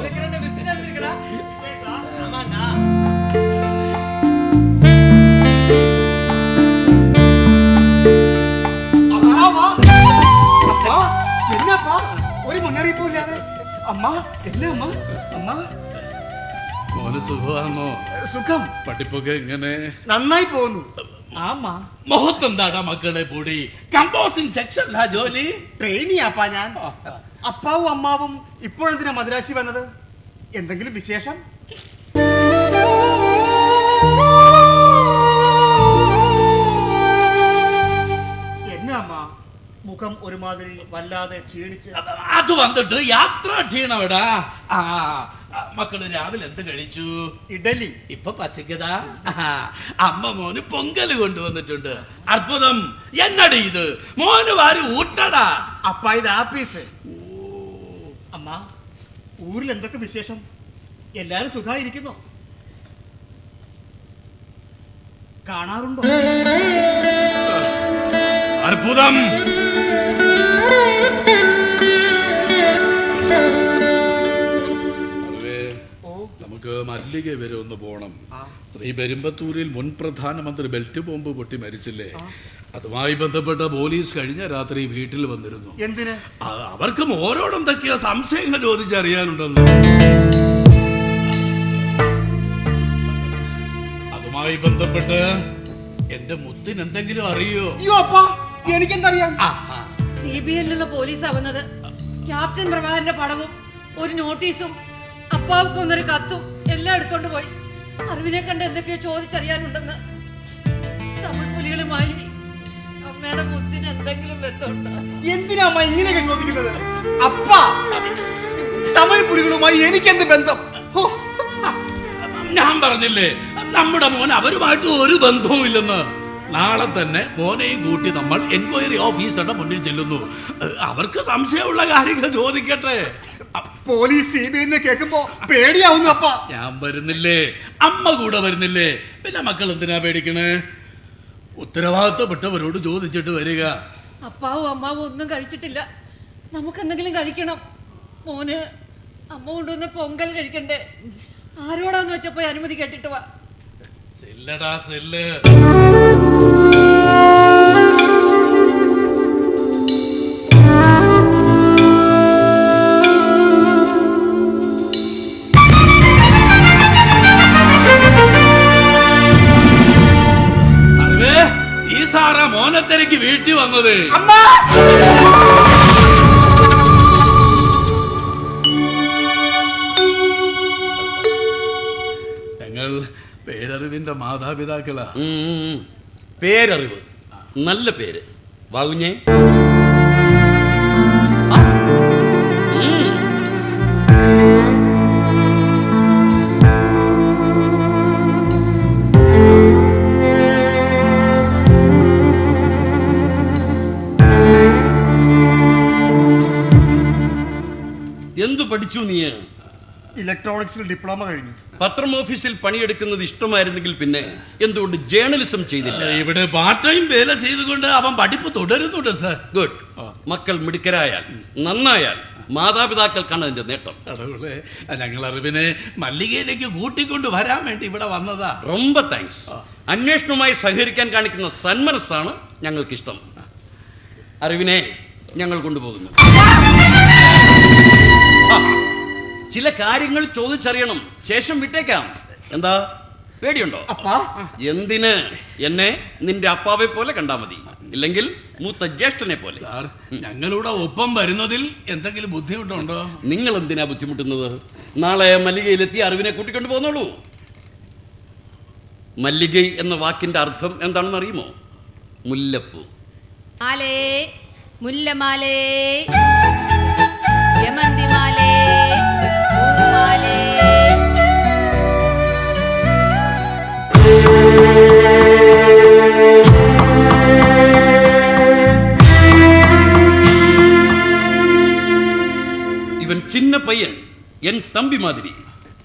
உனக்கு ரெண்டு business இருக்குடா. ஆமாண்டா. അമ്മാവാ അമ്മ എന്നപ്പാ ഒരു മുന്നറിയിപ്പും ഇല്ലാതെ അമ്മ എന്നെ അമ്മ അമ്മ മോന് സുഖമാണോ സുഖം പഠിപ്പൊക്കെ എങ്ങനെ നന്നായി പോകുന്നു ஆமா മുഖത്തെന്താടാ മക്കളെ പൊടി കമ്പോസിംഗ് സെക്ഷനിലാ ജോലി ട്രെയിനിയാപ്പാ ഞാൻ അപ്പാവും അമ്മാവും ഇപ്പോഴെന്തിനാ മദ്രാശി വന്നത്? എന്തെങ്കിലും വിശേഷം? മുഖം ഒരുമാതിരി വല്ലാതെ ക്ഷീണിച്ച്. അത് വന്നിട്ട് യാത്ര ക്ഷീണവിടാ ആ ആ, മക്കൾ രാവിലെ എന്ത് കഴിച്ചു? ഇഡലി. ഇപ്പൊ പച്ചക്കതാ അമ്മ മോന് പൊങ്കൽ കൊണ്ടുവന്നിട്ടുണ്ട്. അത്ഭുതം. എന്നടി ഇത്? മോന് വാരി ഊട്ടടാ. അപ്പ ഇത് ആപ്പീസ് അമ്മ ഊരിൽ എന്തൊക്കെ വിശേഷം? എല്ലാരും സുഖായിരിക്കുന്നു. കാണാറുണ്ടോ? അത്ഭുതം. അതെ, നമുക്ക് മല്ലിക വരെ ഒന്ന് പോണം. ശ്രീ പെരുമ്പത്തൂരിൽ മുൻ പ്രധാനമന്ത്രി ബെൽറ്റ് ബോംബ് പൊട്ടി മരിച്ചില്ലേ? അതുമായി ബന്ധപ്പെട്ട പോലീസ് കഴിഞ്ഞ രാത്രി വീട്ടിൽ വന്നിരുന്നു. എന്തിന്? അവർക്കും അവർക്കും തക്കിയ സംശയങ്ങൾ ചോദിച്ചറിയാനുണ്ടെന്ന്. അതുമായി ബന്ധപ്പെട്ട് എന്റെ മുത്തിന് എന്തെങ്കിലും അറിയോ? എനിക്കെന്തറിയാം. സി ബി എല്ലിലുള്ള പോലീസാ വന്നത് ക്യാപ്റ്റൻ പ്രഭാകരന്റെ പടവും ഒരു നോട്ടീസും അപ്പാവുക്ക് വന്നൊരു കത്തും എല്ലാം എടുത്തോണ്ട് പോയി. അറിവിനെ കണ്ട് എന്തൊക്കെയോ ചോദിച്ചറിയാനുണ്ടെന്ന് തമിഴ് പുലികളുമായി മുത്തിന് എന്തെങ്കിലും ബന്ധമുണ്ടോ? എന്തിനാ അമ്മ ഇങ്ങനെയൊക്കെ ചോദിക്കുന്നത്? അപ്പാ തമിഴ് പുലികളുമായി എനിക്കെന്ത് ബന്ധം? ഹോ, ഞാൻ പറഞ്ഞില്ലേ നമ്മുടെ മോൻ അവരുമായിട്ട് ഒരു ബന്ധവും ഇല്ലെന്ന്. നാളെ തന്നെ മോനെയും കൂട്ടി നമ്മൾ എൻക്വയറി ഓഫീസറുടെ മുന്നിൽ ചെല്ലുന്നു. ഏഹ്, അവർക്ക് സംശയമുള്ള കാര്യങ്ങൾ ചോദിക്കട്ടെ. അ- പോലീസ് സി ബി ഐന്ന് കേൾക്കുമ്പോ പേടിയാവുന്നു അപ്പ. ഞാൻ വരുന്നില്ലേ അമ്മ കൂടെ വരുന്നില്ലേ. പിന്നെ മക്കൾ എന്തിനാ പേടിക്കണേ? ഉത്തരവാദിത്തപ്പെട്ടവരോട് ചോദിച്ചിട്ട് വരിക. അപ്പാവും അമ്മാവും ഒന്നും കഴിച്ചിട്ടില്ല. നമുക്ക് എന്തെങ്കിലും കഴിക്കണം. മോന് അമ്മ കൊണ്ടുവന്ന പൊങ്കൽ കഴിക്കണ്ടേ. ആരോടാന്ന് വെച്ചപ്പോ അനുമതി കേട്ടിട്ട് വാ. സെല്ലടാ സെല്ല് സാറാ മോനത്തിലേക്ക് വീട്ടിൽ വന്നത്. അമ്മ! ഞങ്ങൾ പേരറിവിന്റെ മാതാപിതാക്കളാ. പേരറിവ്. നല്ല പേര്. വാകുഞ്ഞേ പഠിച്ചു നീ? ഇലക്ട്രോണിക്സിൽ ഡിപ്ലോമ കഴിഞ്ഞു. പത്രം ഓഫീസിൽ പണിയെടുക്കുന്നത് ഇഷ്ടമായിരുന്നെങ്കിൽ പിന്നെ എന്തുകൊണ്ട് ജേർണലിസം ചെയ്തില്ല? ഇവിടെ പാർട്ട് ടൈം വേല ചെയ്തുകൊണ്ട് അവൻ പഠിപ്പ് തുടരുന്നുണ്ട് സർ ഗുഡ് മക്കൾ മിടുക്കരായാൽ നന്നായാൽ മാതാപിതാക്കൾക്കാണ് അതിന്റെ നേട്ടം. ഞങ്ങൾ അറിവിനെ മല്ലികയിലേക്ക് കൂട്ടിക്കൊണ്ട് വരാൻ വേണ്ടി ഇവിടെ വന്നതാ. റൊമ്പ താങ്ക്സ് അന്വേഷണവുമായി സഹകരിക്കാൻ കാണിക്കുന്ന സന്മനസ്സാണ് ഞങ്ങൾക്കിഷ്ടം. അറിവിനെ ഞങ്ങൾ കൊണ്ടുപോകുന്നു. ചില കാര്യങ്ങൾ ചോദിച്ചറിയണം. ശേഷം വിട്ടേക്കാം. എന്താ? പേടിയുണ്ടോ? അപ്പാ. എന്തിന്? എന്നെ നിന്റെ അപ്പാവെ പോലെ കണ്ടാ മതി. ഇല്ലെങ്കിൽ മൂത്ത ജ്യേഷ്ഠനെ പോലെ. ഞങ്ങളുടെ ഒപ്പം വരുന്നതിൽ എന്തെങ്കിലും ബുദ്ധിമുട്ടുണ്ടോ? നിങ്ങൾ എന്തിനാ ബുദ്ധിമുട്ടുന്നത്? നാളെ മല്ലികയിലെത്തി അറിവിനെ കൂട്ടിക്കൊണ്ടു പോന്നോളൂ. മല്ലിക എന്ന വാക്കിന്റെ അർത്ഥം എന്താണെന്ന് അറിയുമോ? മുല്ലപ്പൂ. മാലേ മുല്ലമാലേ യമന്തി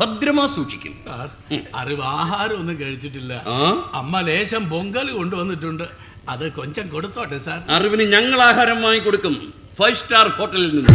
ഭദ്രമാ സൂക്ഷിക്കും. അറിവ് ആഹാരം ഒന്നും കഴിച്ചിട്ടില്ല. അമ്മ ലേശം പൊങ്കൽ കൊണ്ടുവന്നിട്ടുണ്ട്. അത് കൊഞ്ചം കൊടുത്തോട്ടെ സാർ. അറിവിന് ഞങ്ങൾ ആഹാരം വാങ്ങിക്കൊടുക്കും. ഫൈവ് സ്റ്റാർ ഹോട്ടലിൽ നിന്ന്.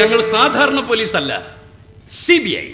ഞങ്ങൾ സാധാരണ പോലീസല്ല സി ബി ഐ.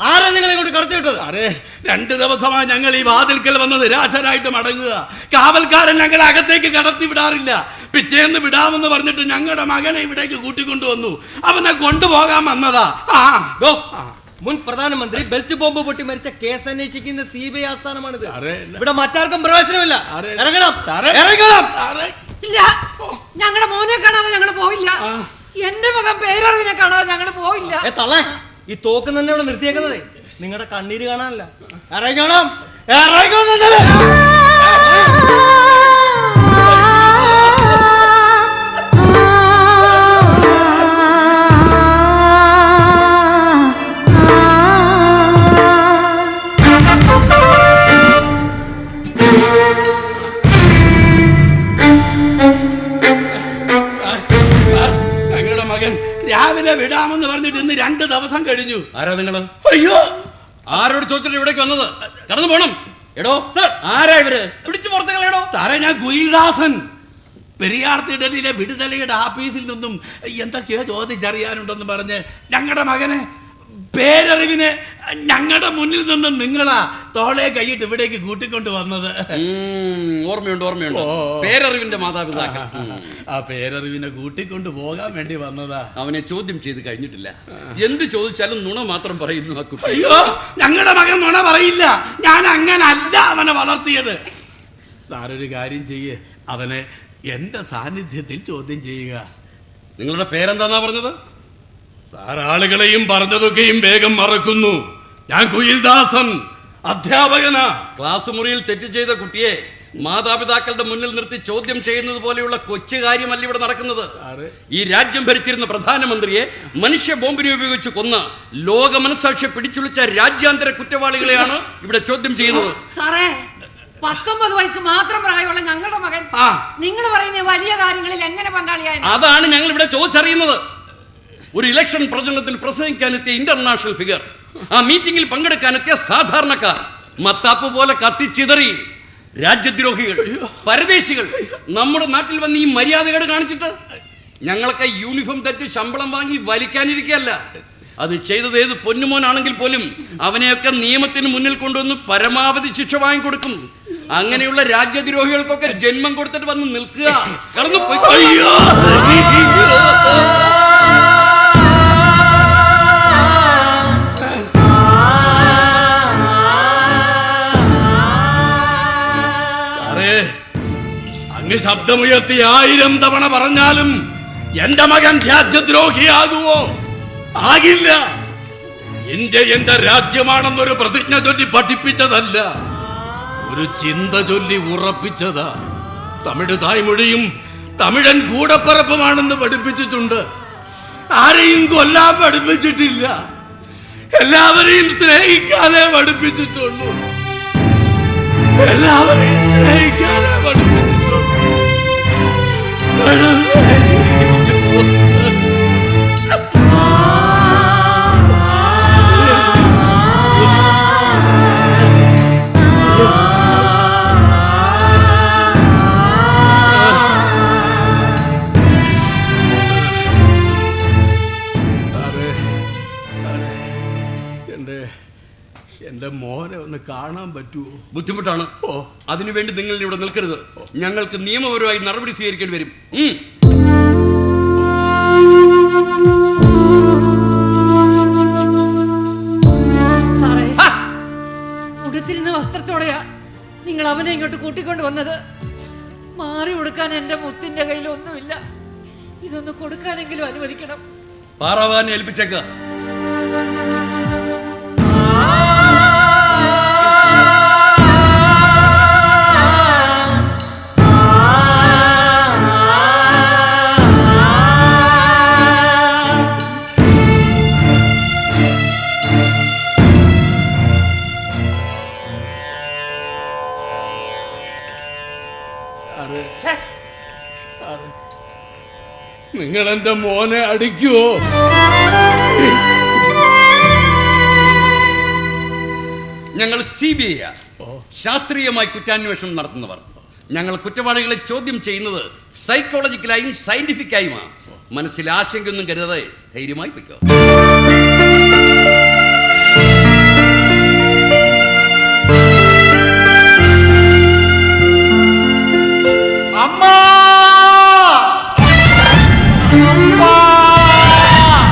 ആരാ നിങ്ങളെ കൊണ്ട് കടത്തിവിട്ടത്? അരെ രണ്ട് ദിവസമായി ഞങ്ങൾ ഈ വാതിൽക്കൽ വന്ന് നിരാശരായിട്ട് മടങ്ങുക. കാവൽക്കാരൻ ഞങ്ങളെ അകത്തേക്ക് കടത്തി വിടാറില്ല പിറ്റേന്ന് വിടാമെന്ന് പറഞ്ഞിട്ട് ഞങ്ങളുടെ മകനെ ഇവിടേക്ക് കൂട്ടിക്കൊണ്ടുവന്നു. അവനെ കൊണ്ടുപോകാൻ വന്നതാ. ആ. ഗോ. മുൻ പ്രധാനമന്ത്രി ബെൽറ്റ് ബോംബ് പൊട്ടി മരിച്ച കേസ് അന്വേഷിക്കുന്ന സി ബി ഐ ആസ്ഥാനമാണിത്. ഇവിടെ മറ്റാർക്കും പ്രവേശനമില്ല. ഇറങ്ങണം. ഇറങ്ങണം. ഇല്ല. ഞങ്ങളുടെ മോനെ കാണാതെ ഞങ്ങൾ പോയില്ല. എന്റെ മകൻ പേരറിവിനെ കാണാതെ ഞങ്ങൾ പോയില്ല തള്ളേ. ഈ തോക്ക് തന്നെ ഇവിടെ നിർത്തിയേക്കുന്നത്. നിങ്ങളുടെ കണ്ണീര് കാണാനല്ല. ഇറങ്ങണം. ഇറങ്ങുന്നുണ്ടല്ലേ രാവിലെ വിടാമെന്ന് പറഞ്ഞിട്ട് ഇന്ന് രണ്ട് ദിവസം കഴിഞ്ഞു. ആരാ നിങ്ങൾ അയ്യോ! ആരോട് ചോദിച്ചിട്ട് ഇവിടേക്ക് വന്നത്? കടന്നു പോണം. എടോ സർ. ആരാ ഇവർ? പിടിച്ചു പുറത്തുകളെടോ സാറേ ഞാൻ കുയിൽദാസൻ പെരിയാർ ഡൽഹിയിലെ വിടുതലയുടെ ആഫീസിൽ നിന്നും എന്തൊക്കെയോ ചോദിച്ചറിയാനുണ്ടെന്ന് പറഞ്ഞ് ഞങ്ങളുടെ മകനെ പേരറിവിന് ഞങ്ങളുടെ മുന്നിൽ നിന്ന് നിങ്ങളാ തോളെ കൈയിട്ട് ഇവിടേക്ക് കൂട്ടിക്കൊണ്ട് വന്നത്. ഓർമ്മയുണ്ട് ഓർമ്മയുണ്ട്. പേരറിവിന്റെ മാതാപിതാക്കൾ. ആ പേരറിവിനെ കൂട്ടിക്കൊണ്ട് പോകാൻ വേണ്ടി വന്നതാ. അവനെ ചോദ്യം ചെയ്ത് കഴിഞ്ഞിട്ടില്ല. എന്ത് ചോദിച്ചാലും നുണ മാത്രം പറയുന്നു ആ കുട്ടി. അയ്യോ ഞങ്ങളുടെ മകൻ നുണ പറയില്ല. ഞാൻ അങ്ങനല്ല അവനെ വളർത്തിയത്. സാറൊരു കാര്യം ചെയ്യേ. അവനെ എന്റെ സാന്നിധ്യത്തിൽ ചോദ്യം ചെയ്യുക. നിങ്ങളുടെ പേരെന്താന്നാ പറഞ്ഞത്? സാർ ആളുകളെയും പറഞ്ഞതൊക്കെയും വേഗം മറക്കുന്നു. ഞാൻ കുയിൽദാസൻ അധ്യാപകനാ. ക്ലാസ് മുറിയിൽ തെറ്റ് ചെയ്ത കുട്ടിയെ മാതാപിതാക്കളുടെ മുന്നിൽ നിർത്തി ചോദ്യം ചെയ്യുന്നത് പോലെയുള്ള കൊച്ചു കാര്യമല്ല ഇവിടെ നടക്കുന്നത്. ഈ രാജ്യം ഭരിച്ചിരുന്ന പ്രധാനമന്ത്രിയെ മനുഷ്യ ബോംബിനെ ഉപയോഗിച്ച് കൊന്ന് ലോക മനസാക്ഷി പിടിച്ചുളിച്ച രാജ്യാന്തര കുറ്റവാളികളെയാണ് ഇവിടെ ചോദ്യം ചെയ്യുന്നത്. സാറേ പത്തൊമ്പത് വയസ്സ് മാത്രം പ്രായമുള്ള ഞങ്ങളുടെ മകൻ. നിങ്ങൾ പറയുന്ന വലിയ കാര്യങ്ങളിൽ എങ്ങനെ പങ്കാളിയായി അതാണ് ഞങ്ങൾ ഇവിടെ ചോദിച്ചറിയുന്നത്. ഒരു ഇലക്ഷൻ പ്രചരണത്തിൽ പ്രസംഗിക്കാനെത്തിയ ഇന്റർനാഷണൽ ഫിഗർ ആ മീറ്റിംഗിൽ പങ്കെടുക്കാനെത്തിയ സാധാരണക്കാർ മത്താപ്പ് പോലെ കത്തിച്ചിതറി രാജ്യദ്രോഹികൾ പരദേശികൾ നമ്മുടെ നാട്ടിൽ വന്ന് ഈ മര്യാദകേട് കാണിച്ചിട്ട് ഞങ്ങളൊക്കെ യൂണിഫോം ധരിച്ച് ശമ്പളം വാങ്ങി വലിക്കാനിരിക്കുകയല്ല അത് ചെയ്തത് ഏത് പൊന്നുമോനാണെങ്കിൽ പോലും അവനെയൊക്കെ നിയമത്തിന് മുന്നിൽ കൊണ്ടുവന്ന് പരമാവധി ശിക്ഷ വാങ്ങിക്കൊടുക്കും അങ്ങനെയുള്ള രാജ്യദ്രോഹികൾക്കൊക്കെ ജന്മം കൊടുത്തിട്ട് വന്ന് നിൽക്കുക കടന്നു പോയി ശബ്ദമുയർത്തി ആയിരം തവണ പറഞ്ഞാലും എന്റെ മകൻ രാജ്യദ്രോഹിയാകുമോ ആകില്ല. ഇന്ത്യ എന്റെ രാജ്യമാണെന്നൊരു പ്രതിജ്ഞ ചൊല്ലി പഠിപ്പിച്ചതല്ല. ഒരു ചിന്ത ചൊല്ലി ഉറപ്പിച്ചതാ. തമിഴ് തായ്മൊഴിയും തമിഴൻ കൂടപ്പറപ്പുമാണെന്ന് പഠിപ്പിച്ചിട്ടുണ്ട്. ആരെയും കൊല്ലാൻ പഠിപ്പിച്ചിട്ടില്ല. എല്ലാവരെയും സ്നേഹിക്കാതെ പഠിപ്പിച്ചിട്ടുള്ളൂ. എല്ലാവരെയും സാറേ, കാണാൻ പറ്റുമോ ബുദ്ധിമുട്ടാണ്. ഓ. അതിനുവേണ്ടി നിങ്ങൾ ഇവിടെ നിൽക്കരുത്. ഞങ്ങൾക്ക് നിയമപരമായി നടപടി സ്വീകരിക്കേണ്ടി വരും. ഉടുത്തിരുന്ന വസ്ത്രത്തോടെയാ നിങ്ങൾ അവനെ ഇങ്ങോട്ട് കൂട്ടിക്കൊണ്ട് വന്നത്. മാറി കൊടുക്കാൻ എന്റെ മുത്തിന്റെ കയ്യിൽ ഒന്നുമില്ല. ഇതൊന്ന് കൊടുക്കാനെങ്കിലും അനുവദിക്കണം. പാറാവാൻ ഏൽപ്പിച്ചേക്ക. നിങ്ങൾ എന്റെ മോനെ അടിക്കുവോ? ഞങ്ങൾ സി ബി ഐ ശാസ്ത്രീയമായി കുറ്റാന്വേഷണം നടത്തുന്നവർ. ഞങ്ങൾ കുറ്റവാളികളെ ചോദ്യം ചെയ്യുന്നത് സൈക്കോളജിക്കലായും സയന്റിഫിക്കായുമാണ് മനസ്സിൽ ആശങ്കയൊന്നും കരുതാതെ ധൈര്യമായി വയ്ക്കുക അമ്മ!